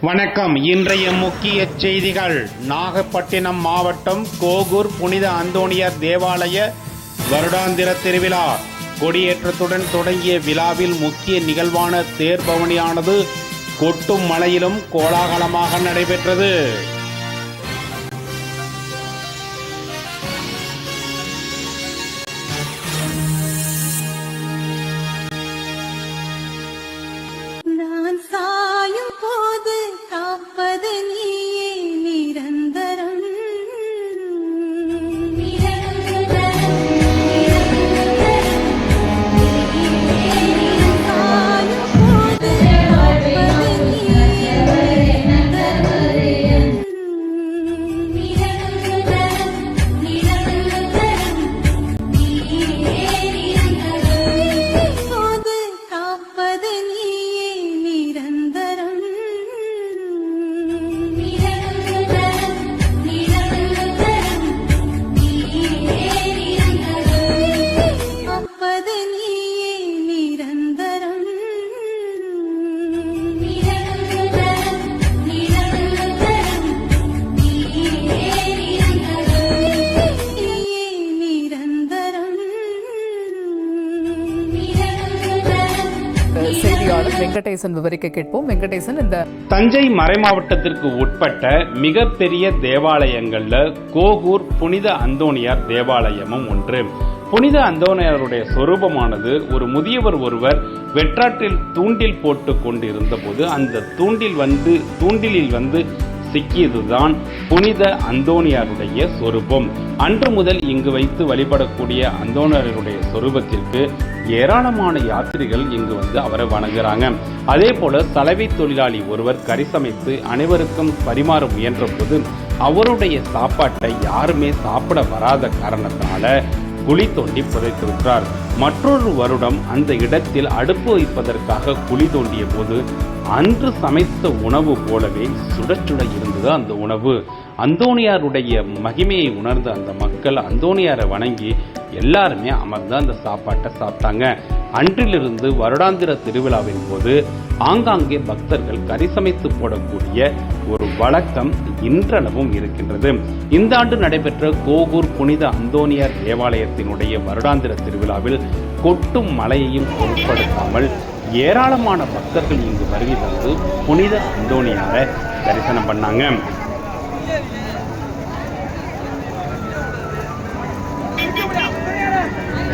வணக்கம். இன்றைய முக்கிய செய்திகள். நாகப்பட்டினம் மாவட்டம் கோகூர் புனித அந்தோணியர் தேவாலய வருடாந்திர திருவிழா. கொடியேற்றத்துடன் தொடங்கிய விழாவில் முக்கிய நிகழ்வான தேர்பவனியானது கொட்டும் மலையிலும் கோலாகலமாக நடைபெற்றது. வெங்கடேசன் விவரிக்க கேட்போம். வெங்கடேசன் இந்த தஞ்சை மறைமாவட்டத்திற்கு உட்பட்ட மிகப்பெரிய தேவாலயங்கள்ல கோகூர் புனித அந்தோணியார் தேவாலயமும் ஒன்று. புனித அந்தோணியாருடைய சொரூபமானது ஒரு முதியவர் ஒருவர் வெற்றாற்றில் தூண்டில் போட்டு கொண்டு இருந்தபோது அந்த தூண்டில் வந்து தூண்டிலில் வந்து சிக்கியதுதான் புனித அந்தோனியாருடைய சொரூபம். அன்று முதல் இங்கு வைத்து வழிபடக்கூடிய அந்தோனியாருடைய சொரூபத்திற்கு ஏராளமான யாத்திரிகள் இங்கு வந்து அவரை வணங்குறாங்க. அதே போல சலவை தொழிலாளி ஒருவர் கரிசமைத்து அனைவருக்கும் பரிமாற முயன்ற போது அவருடைய சாப்பாட்டை யாருமே சாப்பிட வராத காரணத்தினால குழி தோண்டி புதைத்து விட்டார். மற்றொரு வருடம் அந்த இடத்தில் அடுப்பு வைப்பதற்காக குழி தோண்டிய போது அன்று சமைத்த உணவு போலவே சுட சுட இருந்தது அந்த உணவு. அந்தோணியாருடைய மகிமையை உணர்ந்த அந்த மக்கள் அந்தோணியாரை வணங்கி எல்லாருமே அமர்ந்து அந்த சாப்பாட்டை சாப்பிட்டாங்க. அன்றிலிருந்து வருடாந்திர திருவிழாவின் போது ஆங்காங்கே பக்தர்கள் கரிசமைத்து போடக்கூடிய ஒரு வழக்கம் இன்றளவும் இருக்கின்றது. இந்த ஆண்டு நடைபெற்ற கோகூர் புனித அந்தோனியார் தேவாலயத்தினுடைய வருடாந்திர திருவிழாவில் கொட்டும் மழையையும் பொருட்படுத்தாமல் ஏராளமான பக்தர்கள் இங்கு வருகை தந்து புனித அந்தோணியாரை தரிசனம் பண்ணாங்க.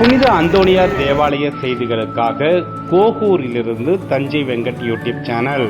புனித அந்தோணியார் தேவாலய செய்திகளுக்காக கோகூரிலிருந்து தஞ்சை வெங்கட் யூடியூப் சேனல்.